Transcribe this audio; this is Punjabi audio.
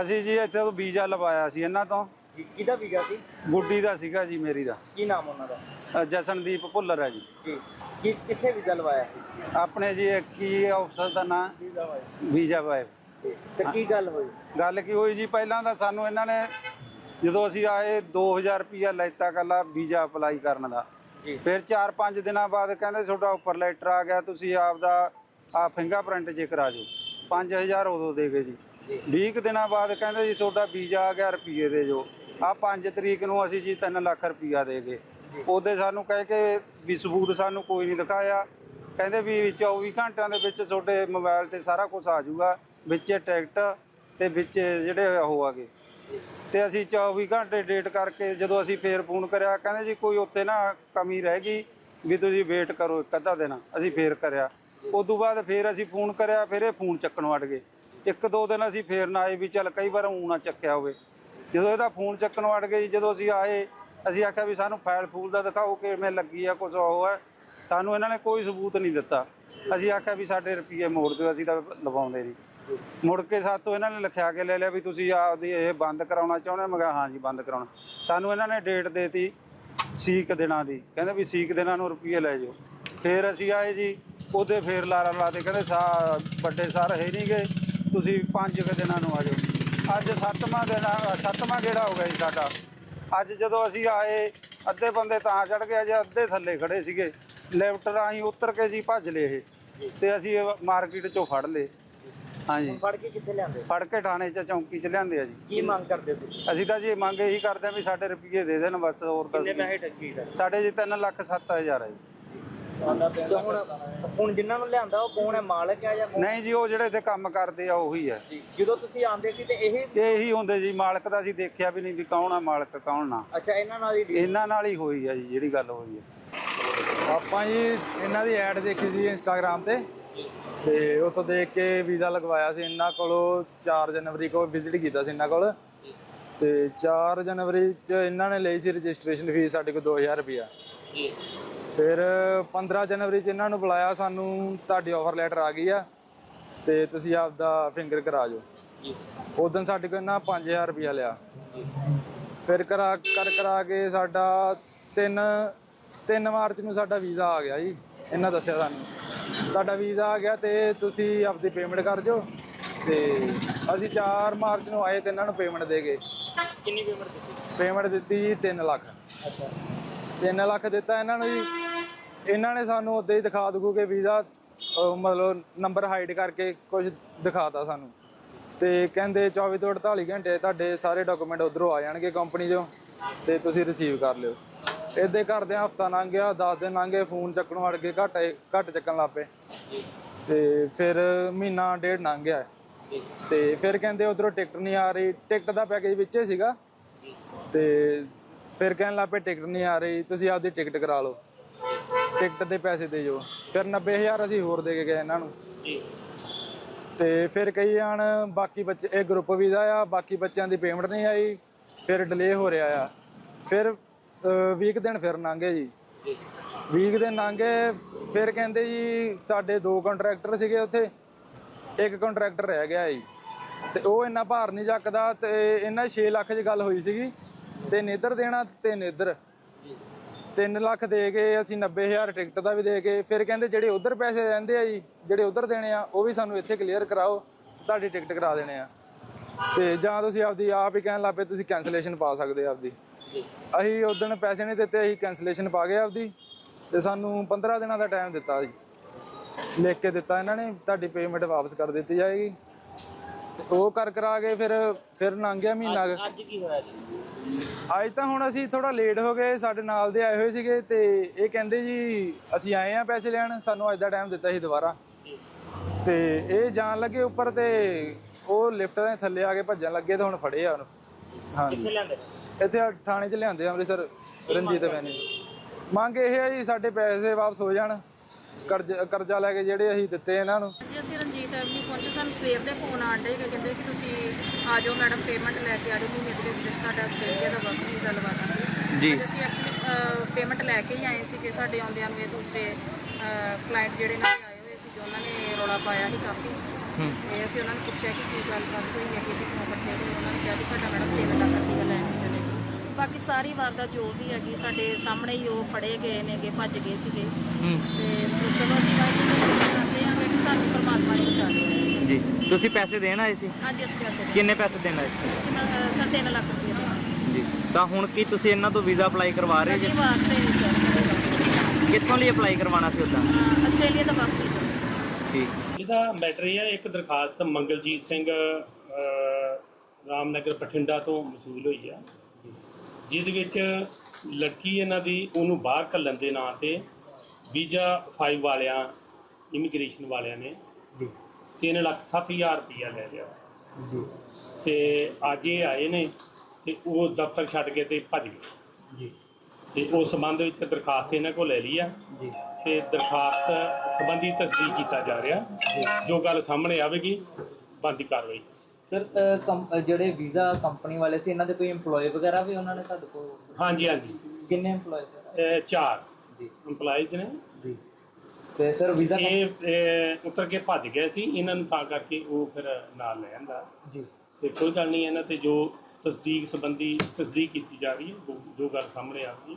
ਅਸੀਂ ਜੀ ਇੱਥੇ ਤੋਂ ਵੀਜ਼ਾ ਲਵਾਇਆ ਸੀ ਇਹਨਾਂ ਤੋਂ। ਕਿਹਦਾ ਵੀਜ਼ਾ ਸੀ? ਗੁੱਡੀ ਦਾ ਸੀਗਾ ਜੀ ਮੇਰੀ ਦਾ। ਕੀ ਨਾਮ ਉਹਨਾਂ ਦਾ? ਅ, ਜਸਨਦੀਪ ਭੁੱਲਰ ਹੈ ਜੀ। ਜੀ। ਕੀ ਕਿੱਥੇ ਵੀਜ਼ਾ ਲਵਾਇਆ ਸੀ? ਆਪਣੇ ਜੀ ਕੀ ਆਫਸਰ ਦਾ ਨਾਂ। ਵੀਜ਼ਾ ਹੋਇਆ ਵੀਜ਼ਾ ਬਾਏ ਤੇ ਕੀ ਗੱਲ ਹੋਈ? ਗੱਲ ਕੀ ਹੋਈ ਜੀ ਪਹਿਲਾਂ ਤਾਂ ਸਾਨੂੰ ਇਹਨਾਂ ਨੇ ਜਦੋਂ ਅਸੀਂ ਆਏ 2000 ਰੁਪਿਆ ਲੈਤਾ ਕੱਲਾ ਵੀਜ਼ਾ ਅਪਲਾਈ ਕਰਨ ਦਾ। ਜੀ। ਫਿਰ 4-5 ਦਿਨਾਂ ਬਾਅਦ ਕਹਿੰਦੇ ਤੁਹਾਡਾ ਉੱਪਰ ਲੈਟਰ ਆ ਗਿਆ ਤੁਸੀਂ ਆਪਦਾ ਆ ਫਿੰਗਰਪ੍ਰਿੰਟ ਜੇ ਕਰਾ ਜਾਓ 5000 ਉਦੋਂ ਦੇ ਗਏ ਜੀ। 20 ਕੁ ਦਿਨਾਂ ਬਾਅਦ ਕਹਿੰਦੇ ਜੀ ਤੁਹਾਡਾ ਵੀਜ਼ਾ ਆ ਗਿਆ ਰੁਪਈਏ ਦੇ ਜੋ। ਆ 5 ਤਰੀਕ ਨੂੰ ਅਸੀਂ ਜੀ 3 ਲੱਖ ਰੁਪਈਆ ਦੇ ਗਏ। ਉਹਦੇ ਸਾਨੂੰ ਕਹਿ ਕੇ ਵੀ ਸਬੂਤ ਸਾਨੂੰ ਕੋਈ ਨਹੀਂ ਦਿਖਾਇਆ। ਕਹਿੰਦੇ ਵੀ 24 ਘੰਟਿਆਂ ਦੇ ਵਿੱਚ ਤੁਹਾਡੇ ਮੋਬਾਈਲ ਤੇ ਸਾਰਾ ਕੁਝ ਆ ਜਾਊਗਾ। ਵਿੱਚ ਟਿਕਟ ਤੇ ਵਿੱਚ ਜਿਹੜੇ ਉਹ ਆਗੇ ਤੇ ਅਸੀਂ 24 ਘੰਟੇ ਡੇਟ ਕਰਕੇ ਜਦੋਂ ਅਸੀਂ ਫੇਰ ਫੋਨ ਕਰਿਆ, ਕਹਿੰਦੇ ਜੀ ਕੋਈ ਉੱਥੇ ਨਾ ਕਮੀ ਰਹਿ ਗਈ ਵੀ ਤੁਸੀਂ ਵੇਟ ਕਰੋ ਇੱਕ ਅੱਧਾ ਦਿਨ, ਅਸੀਂ ਫੇਰ ਕਰਿਆ। ਉਦੋਂ ਬਾਅਦ ਫੇਰ ਅਸੀਂ ਫੋਨ ਕਰਿਆ, ਫਿਰ ਇਹ ਫੋਨ ਚੱਕਣ ਵੜ ਗਏ। ਇੱਕ ਦੋ ਦਿਨ ਅਸੀਂ ਫੇਰ ਨਾ ਆਏ ਵੀ ਚੱਲ ਕਈ ਵਾਰ ਊਂ ਨਾ ਚੱਕਿਆ ਹੋਵੇ। ਜਦੋਂ ਇਹਦਾ ਫੋਨ ਚੱਕਣ ਵੜ ਗਏ ਜੀ, ਜਦੋਂ ਅਸੀਂ ਆਏ ਅਸੀਂ ਆਖਿਆ ਵੀ ਸਾਨੂੰ ਫਾਈਲ ਫੂਲ ਦਾ ਦਿਖਾਓ ਕਿਵੇਂ ਲੱਗੀ ਆ ਕੁਝ ਉਹ ਹੈ। ਸਾਨੂੰ ਇਹਨਾਂ ਨੇ ਕੋਈ ਸਬੂਤ ਨਹੀਂ ਦਿੱਤਾ। ਅਸੀਂ ਆਖਿਆ ਵੀ ਸਾਡੇ ਰੁਪਏ ਮੋੜ ਦਿਓ ਅਸੀਂ ਤਾਂ ਲਵਾਉਂਦੇ ਨਹੀਂ। ਮੁੜ ਕੇ ਸਾਤੋਂ ਇਹਨਾਂ ਨੇ ਲਿਖਿਆ ਕੇ ਲੈ ਲਿਆ ਵੀ ਤੁਸੀਂ ਆਪਦੀ ਇਹ ਬੰਦ ਕਰਾਉਣਾ ਚਾਹੁੰਦੇ ਹੋ? ਮੈਂ ਕਿਹਾ ਹਾਂਜੀ ਬੰਦ ਕਰਾਉਣਾ। ਸਾਨੂੰ ਇਹਨਾਂ ਨੇ ਡੇਟ ਦੇਤੀ ਸੀਕ ਦਿਨਾਂ ਦੀ। ਕਹਿੰਦੇ ਵੀ ਸੀਕ ਦਿਨਾਂ ਨੂੰ ਰੁਪਏ ਲੈ ਜਾਓ। ਫੇਰ ਅਸੀਂ ਆਏ ਜੀ ਉਹਦੇ ਫੇਰ ਲਾਰਾ ਲਾਤੇ ਕਹਿੰਦੇ ਸਾ ਵੱਡੇ ਸਰ ਹੈ ਨਹੀਂ ਗਏ। ਤੁਸੀਂ ਪੰਜ ਕੁ ਦਿਨਾਂ ਨੂੰ ਆ ਜਾਓ। ਅੱਜ ਸੱਤਵਾਂ ਦਿਨ ਆ- ਸੱਤਵਾਂ ਗੇੜਾ ਹੋ ਗਿਆ ਜੀ ਸਾਡਾ। ਅੱਜ ਜਦੋਂ ਅਸੀਂ ਆਏ ਅੱਧੇ ਬੰਦੇ ਤਾਂ ਚੜ ਗਏ ਜੇ ਅੱਧੇ ਥੱਲੇ ਖੜੇ ਸੀਗੇ। ਲਿਫਟ ਰਾਹੀਂ ਉਤਰ ਕੇ ਜੀ ਭੱਜ ਲਏ ਇਹ ਤੇ ਅਸੀਂ ਮਾਰਕੀਟ ਚੋਂ ਫੜ ਲਏ। ਹਾਂਜੀ। ਫੜ ਕੇ ਕਿੱਥੇ ਲਿਆਂਦੇ? ਫੜ ਕੇ ਥਾਣੇ 'ਚ ਚੌਂਕੀ 'ਚ ਲਿਆਂਦੇ ਆ ਜੀ। ਕੀ ਮੰਗ ਕਰਦੇ ਤੁਸੀਂ? ਅਸੀਂ ਤਾਂ ਜੀ ਮੰਗ ਇਹੀ ਕਰਦੇ ਆ ਵੀ ਸਾਡੇ ਰੁਪਏ ਦੇ ਦੇਣ ਬਸ ਹੋਰ ਤਾਂ ਕਿੰਨੇ ਅਸੀਂ- ਪੈਸੇ ਠੱਗੀ ਦਾ ਸਾਡੇ ਜੀ 3 ਲੱਖ 7000 ਹੈ ਜੀ। ਤੇ ਹੁਣ ਹੁਣ ਜਿਨ੍ਹਾਂ ਨੂੰ ਲਿਆਂਦਾ ਉਹ ਕੌਣ ਹੈ? ਮਾਲਕ ਹੈ ਜਾਂ ਕੌਣ? ਨਹੀਂ ਜੀ ਉਹ ਜਿਹੜੇ ਇੱਥੇ ਕੰਮ ਕਰਦੇ ਆ ਉਹੀ ਹੈ। ਜੀ। ਜਦੋਂ ਤੁਸੀਂ ਆਂਦੇ ਸੀ ਤੇ ਇਹ ਇਹ ਇਹੀ ਹੁੰਦੇ ਜੀ ਮਾਲਕ ਦਾ ਅਸੀਂ ਦੇਖਿਆ ਵੀ ਨਹੀਂ ਵੀ ਕੌਣ ਆ ਮਾਲਕ ਕੌਣ ਨਾ। ਅੱਛਾ ਇਹਨਾਂ ਨਾਲ ਹੀ deal- ਇਹਨਾਂ ਨਾਲ ਹੀ ਹੋਈ ਆ ਜੀ ਜਿਹੜੀ ਗੱਲ ਹੋਈ ਹੈ ਆਪਾਂ ਜੀ ਇਹਨਾਂ ਦੀ ਐਡ ਦੇਖੀ ਸੀ ਇੰਸਟਾਗ੍ਰam ਤੇ। ਤੇ ਉੱਥੋਂ ਦੇਖ ਕੇ ਵੀਜ਼ਾ ਲਗਵਾਇਆ ਸੀ ਇਹਨਾਂ ਕੋਲੋਂ 4 ਜਨਵਰੀ ਕੋ ਵਿਜ਼ਿਟ ਕੀਤਾ ਸੀ ਇਹਨਾਂ ਕੋਲ। ਤੇ 4 ਜਨਵਰੀ ਚ ਇਹਨਾਂ ਨੇ ਲਈ ਸੀ ਰਜਿਸਟ੍ਰੇਸ਼ਨ ਫੀਸ ਸਾਡੇ ਕੋਲ 2000 ਰੁਪਇਆ। ਜੀ। ਫਿਰ 15 ਜਨਵਰੀ ਚ ਇਹਨਾਂ ਨੂੰ ਬੁਲਾਇਆ ਸਾਨੂੰ ਤੁਹਾਡੀ ਆਫਰ ਲੈਟਰ ਆ ਗਈ ਆ ਤੇ ਤੁਸੀਂ ਆਪਦਾ ਫਿੰਗਰ ਕਰਾ ਜਾਓ ਜੀ ਉਦੋਂ ਸਾਡੇ ਕੋਲ ਇਹਨਾਂ 5000 ਰੁਪਇਆ ਲਿਆ। ਫਿਰ ਕਰਾ ਕਰ ਕਰਾ ਕੇ ਸਾਡਾ 3 3 ਮਾਰਚ ਨੂੰ ਸਾਡਾ ਵੀਜ਼ਾ ਆ ਗਿਆ ਜੀ ਇਹਨਾਂ ਦੱਸਿਆ ਸਾਨੂੰ। ਤੁਹਾਡਾ ਵੀਜ਼ਾ ਆ ਗਿਆ ਤੇ ਤੁਸੀਂ ਆਪਦੀ ਪੇਮੈਂਟ ਕਰ ਦਿਓ ਤੇ ਅਸੀਂ 4 ਮਾਰਚ ਨੂੰ ਆਏ ਤੇ ਇਹਨਾਂ ਨੂੰ ਪੇਮੈਂਟ ਦੇ ਗਏ ਕਿੰਨੀ ਪੇਮੈਂਟ ਦਿੱਤੀ? ਪੇਮੈਂਟ ਦਿੱਤੀ ਜੀ 3 ਲੱਖ। ਅੱਛਾ 3 ਲੱਖ ਦਿੱਤਾ ਇਹਨਾਂ ਨੂੰ ਜੀ। ਇਹਨਾਂ ਨੇ ਸਾਨੂੰ ਉਦਾਂ ਹੀ ਦਿਖਾ ਦੂ ਕਿ ਵੀਜ਼ਾ ਮਤਲਬ ਨੰਬਰ ਹਾਈਡ ਕਰਕੇ ਕੁਝ ਦਿਖਾਤਾ ਸਾਨੂੰ। ਤੇ ਕਹਿੰਦੇ 24 ਤੋਂ 48 ਘੰਟੇ ਤੁਹਾਡੇ ਸਾਰੇ ਡਾਕੂਮੈਂਟ ਉਧਰੋਂ ਆ ਜਾਣਗੇ ਕੰਪਨੀ ਚੋਂ, ਤੇ ਤੁਸੀਂ ਰਿਸੀਵ ਕਰ ਲਿਓ। ਇੱਦੇ ਕਰਦਿਆਂ ਹਫਤਾ ਲੰਘ ਗਿਆ 10 ਦਿਨ ਲੰਘ ਗਏ, ਫੋਨ ਚੱਕਣੋਂ ਹਟ ਕੇ ਘੱਟ ਘੱਟ ਚੱਕਣ ਲੱਗ ਪਏ। ਤੇ ਫਿਰ ਮਹੀਨਾ ਡੇਢ ਲੰਘ ਗਿਆ। ਜੀ ਤੇ ਫਿਰ ਕਹਿੰਦੇ ਉਧਰੋਂ ਟਿਕਟ ਨਹੀਂ ਆ ਰਹੀ। ਟਿਕਟ ਦਾ ਪੈਕੇਜ ਵਿੱਚੇ ਸੀਗਾ। ਤੇ ਫਿਰ ਕਹਿਣ ਲੱਗ ਪਏ ਟਿਕਟ ਨਹੀਂ ਆ ਰਹੀ, ਤੁਸੀਂ ਆਪਦੀ ਟਿਕਟ ਕਰਾ ਲਓ। ਟਿਕਟ ਦੇ ਪੈਸੇ ਦੇ ਜੋ। ਫਿਰ 90000 ਅਸੀਂ ਹੋਰ ਦੇ ਕੇ ਗਏ ਇਹਨਾਂ ਨੂੰ। ਜੀ। ਤੇ ਫਿਰ ਕਈ ਜਾਣ ਬਾਕੀ ਬੱਚੇ ਇਹ ਗਰੁੱਪ ਵੀਜ਼ਾ ਆ ਬਾਕੀ ਬੱਚਿਆਂ ਦੀ ਪੇਮੈਂਟ ਨਹੀਂ ਆਈ ਫਿਰ ਡਿਲੇ ਹੋ ਰਿਹਾ ਆ। ਫਿਰ 20 ਦਿਨ ਫਿਰ ਲੰਘੇ ਜੀ। 20 ਦਿਨ ਲੰਘੇ ਫਿਰ ਕਹਿੰਦੇ ਜੀ ਸਾਡੇ ਦੋ ਕੰਟਰੈਕਟਰ ਸੀਗੇ ਉੱਥੇ ਇੱਕ ਕੰਟਰੈਕਟਰ ਰਹਿ ਗਿਆ ਜੀ। ਤੇ ਉਹ ਇੰਨਾ ਭਾਰ ਨਹੀਂ ਚੱਕਦਾ ਤੇ ਇਹਨਾਂ 6 ਲੱਖ ਦੀ ਗੱਲ ਹੋਈ ਸੀਗੀ ਤੇ ਨੇਦਰ ਦੇਣਾ ਤੇ ਨੇਦਰ 3 ਲੱਖ ਦੇ ਕੇ ਅਸੀਂ 90000 ਟਿਕਟ ਦਾ ਵੀ ਦੇ ਕੇ ਫਿਰ ਕਹਿੰਦੇ ਜਿਹੜੇ ਉਧਰ ਪੈਸੇ ਰਹਿੰਦੇ ਆ ਜੀ ਜਿਹੜੇ ਉਧਰ ਦੇਣੇ ਆ ਉਹ ਵੀ ਸਾਨੂੰ ਇੱਥੇ ਕਲੀਅਰ ਕਰਾਓ ਤੁਹਾਡੀ ਟਿਕਟ ਕਰਾ ਦੇਣੇ ਆ। ਤੇ ਜਾਂ ਤੁਸੀਂ ਆਪਦੀ ਆਪ ਹੀ ਕਹਿਣ ਲੱਪੇ ਤੁਸੀਂ ਕੈਂਸਲੇਸ਼ਨ ਪਾ ਸਕਦੇ ਆ ਆਪਦੀ। ਅਸੀਂ ਉਦੋਂ ਪੈਸੇ ਨਹੀਂ ਦਿੱਤੇ ਅਸੀਂ ਕੈਂਸਲੇਸ਼ਨ ਪਾ ਗਏ ਆਪਦੀ ਤੇ ਸਾਨੂੰ 15 ਦਿਨਾਂ ਦਾ ਟਾਈਮ ਦਿੱਤਾ ਜੀ। ਲਿਖ ਕੇ ਦਿੱਤਾ ਇਹਨਾਂ ਨੇ ਤੁਹਾਡੀ ਪੇਮੈਂਟ ਵਾਪਸ ਕਰ ਦਿੱਤੀ ਜਾਏਗੀ। ਉਹ ਕਰ ਕਰਾ ਕੇ ਫਿਰ ਫਿਰ ਲੰਘ ਗਿਆ ਮਹੀਨਾ। ਅੱਜ ਕੀ ਹੋਇਆ ਜੀ? ਅੱਜ ਤਾਂ ਹੁਣ ਅਸੀਂ ਥੋੜਾ ਲੇਟ ਹੋ ਗਏ ਸਾਡੇ ਨਾਲ ਦੇ ਆਏ ਹੋਏ ਸੀਗੇ ਤੇ ਇਹ ਕਹਿੰਦੇ ਜੀ ਅਸੀਂ ਆਏ ਆ ਪੈਸੇ ਲੈਣ ਸਾਨੂੰ ਅੱਜ ਦਾ ਟਾਈਮ ਦਿੱਤਾ ਸੀ ਦੁਬਾਰਾ। ਤੇ ਇਹ ਜਾਣ ਲੱਗੇ ਉੱਪਰ ਤੇ ਉਹ ਲਿਫਟ ਦੇ ਥੱਲੇ ਆ ਕੇ ਭੱਜਣ ਲੱਗੇ ਤੇ ਹੁਣ ਫੜੇ ਆ ਉਹਨੂੰ। ਹਾਂਜੀ। ਕਿੱਥੇ ਲਿਆਂਦੇ? ਇੱਥੇ ਥਾਣੇ 'ਚ ਲਿਆਂਦੇ ਆ ਅੰਮ੍ਰਿਤਸਰ ਰਣਜੀਤ ਵੈਨੀ ਮੰਗ ਇਹ ਹੈ ਜੀ ਸਾਡੇ ਪੈਸੇ ਵਾਪਸ ਹੋ ਜਾਣ ਕਰਜ਼ ਕਰਜ਼ਾ ਲੈ ਕੇ ਜਿਹੜੇ ਅਸੀਂ ਦਿੱਤੇ ਇਹਨਾਂ ਨੂੰ। ਪਹੁੰਚੇ ਸਾਨੂੰ ਸਵੇਰ ਦੇ ਫੋਨ ਆਣ ਡੇ ਕਿ ਕਹਿੰਦੇ ਕਿ ਤੁਸੀਂ ਆ ਜਾਓ ਮੈਡਮ ਪੇਮੈਂਟ ਲੈ ਕੇ ਆ ਜਾਓ ਮਹੀਨੇ ਦੇ ਵਿੱਚ ਵਿੱਚ ਤੁਹਾਡਾ ਆਸਟ੍ਰੇਲੀਆ ਦਾ ਵਰਕ ਵੀਜ਼ਾ ਲਵਾ ਦਾਂਗੇ। ਜੀ। ਅਸੀਂ ਐਕਚੁਅਲੀ ਪੇਮੈਂਟ ਲੈ ਕੇ ਹੀ ਆਏ ਸੀ ਕਿ ਸਾਡੇ ਆਉਂਦਿਆਂ ਨੂੰ ਇਹ ਦੂਸਰੇ ਕਲਾਇੰਟ ਜਿਹੜੇ ਨਾਲ ਆਏ ਹੋਏ ਸੀ ਉਹਨਾਂ ਨੇ ਰੌਲਾ ਪਾਇਆ ਸੀ ਕਾਫੀ। ਤੇ ਅਸੀਂ ਉਹਨਾਂ ਨੂੰ ਪੁੱਛਿਆ ਕਿ ਕੀ ਗੱਲਬਾਤ ਹੋਈ ਹੈ ਕਿ ਕਿਉਂ ਇਕੱਠੇ ਹੋਏ ਸਾਡਾ ਮੈਡਮ 3 ਲੱਖ ਰੁਪਏ ਲੈਣ ਦੀ ਚਲੇ ਬਾਕੀ ਸਾਰੀ ਵਾਰਦਾਤ ਜੋ ਵੀ ਹੈਗੀ ਸਾਡੇ ਸਾਹਮਣੇ ਹੀ ਉਹ ਫੜੇ ਗਏ ਨੇਗੇ ਭੱਜ ਗਏ ਸੀਗੇ। ਤੇ ਚਲੋ ਅਸੀਂ ਵਾਹਿਗੁਰੂ ਨੂੰ ਚਾਹੁੰਦੇ ਹਾਂ ਕਿ ਸਾਨੂੰ ਪਰਮਾਤਮਾ ਨੇ ਬਚਾ ਲਿਆ ਜੀ ਤੁਸੀਂ ਪੈਸੇ ਦੇਣ ਆਏ ਸੀ? ਅੱਜ ਇਸ ਪੈਸੇ ਦੇ ਕਿੰਨੇ ਪੈਸੇ ਦੇਣ ਆਏ ਸੀ? ਅਸੀਂ ਸਰ 3 ਲੱਖ ਰੁਪਏ ਜੀ। ਤਾਂ ਹੁਣ ਕੀ ਤੁਸੀਂ ਇਹਨਾਂ ਤੋਂ ਵੀਜ਼ਾ ਅਪਲਾਈ ਕਰਵਾ ਰਹੇ ਜੀ ਵਾਸਤੇ ਨਹੀਂ ਸਰ। ਕਿੱਥੋਂ ਲਈ ਅਪਲਾਈ ਕਰਵਾਉਣਾ ਸੀ ਉਦਾਂ? ਆਸਟ੍ਰੇਲੀਆ ਦਾ ਸਰ ਠੀਕ ਇਹਦਾ ਮੈਟਰ ਇਹ ਹੈ ਇੱਕ ਦਰਖਾਸਤ ਮੰਗਲਜੀਤ ਸਿੰਘ ਅਹ, ਰਾਮਨਗਰ ਬਠਿੰਡਾ ਤੋਂ ਮਸੂਲ ਹੋਈ ਆ। ਜਿਹਦੇ ਵਿੱਚ ਲੜਕੀ ਇਹਨਾਂ ਦੀ ਉਹਨੂੰ ਬਾਹਰ ਕੱਲਣ ਦੇ ਨਾਂ ਤੇ ਵੀਜ਼ਾ 5 ਵਾਲਿਆਂ ਇਮੀਗ੍ਰੇਸ਼ਨ ਵਾਲਿਆਂ ਨੇ 3 ਲੱਖ 7000 ਰੁਪਇਆ ਲੈ ਲਿਆ। ਜੀ। ਤੇ ਅੱਜ ਇਹ ਆਏ ਨੇ ਤੇ ਉਹ ਦਫ਼ਤਰ ਛੱਡ ਕੇ ਤੇ ਭੱਜ ਗਏ। ਜੀ। ਤੇ ਉਸ ਸੰਬੰਧ ਵਿੱਚ ਦਰਖਾਸਤ ਇਹਨਾਂ ਕੋਲ ਲੈ ਲਈ ਆ। ਜੀ। ਤੇ ਦਰਖਾਸਤ ਸੰਬੰਧੀ ਤਸਦੀਕ ਕੀਤਾ ਜਾ ਰਿਹਾ। ਜੋ। ਗੱਲ ਸਾਹਮਣੇ ਆਵੇਗੀ ਬੰਦੀ ਕਾਰਵਾਈ। ਸਰ ਜਿਹੜੇ ਵੀਜ਼ਾ ਕੰਪਨੀ ਵਾਲੇ ਸੀ ਇਹਨਾਂ ਦੇ ਕੋਈ EMPLOYE ਵਗੈਰਾ ਵੀ ਉਹਨਾਂ ਨੇ ਤੁਹਾਡੇ ਕੋਲ? ਹਾਂਜੀ ਹਾਂਜੀ। ਕਿੰਨੇ EMPLOYE ਚਾਰ। ਜੀ। EMPLOYEES ਨੇ। ਤੇ ਸਰ ਵੀਜ਼ਾ ਇਹ ਇਹ ਉਤਰ ਕੇ ਭੱਜ ਗਏ ਸੀ ਇਹਨਾਂ ਨੂੰ ਤਾਂ ਕਰਕੇ ਉਹ ਫਿਰ ਨਾਲ ਲੈ ਆਂਦਾ। ਜੀ। ਤੇ ਕੋਈ ਗੱਲ ਨਹੀਂ ਇਹਨਾਂ ਤੇ ਜੋ ਤਸਦੀਕ ਸੰਬੰਧੀ ਤਸਦੀਕ ਕੀਤੀ ਜਾ ਰਹੀ ਹੈ ਜੋ- ਜੋ ਗੱਲ ਸਾਹਮਣੇ ਆਵੇਗੀ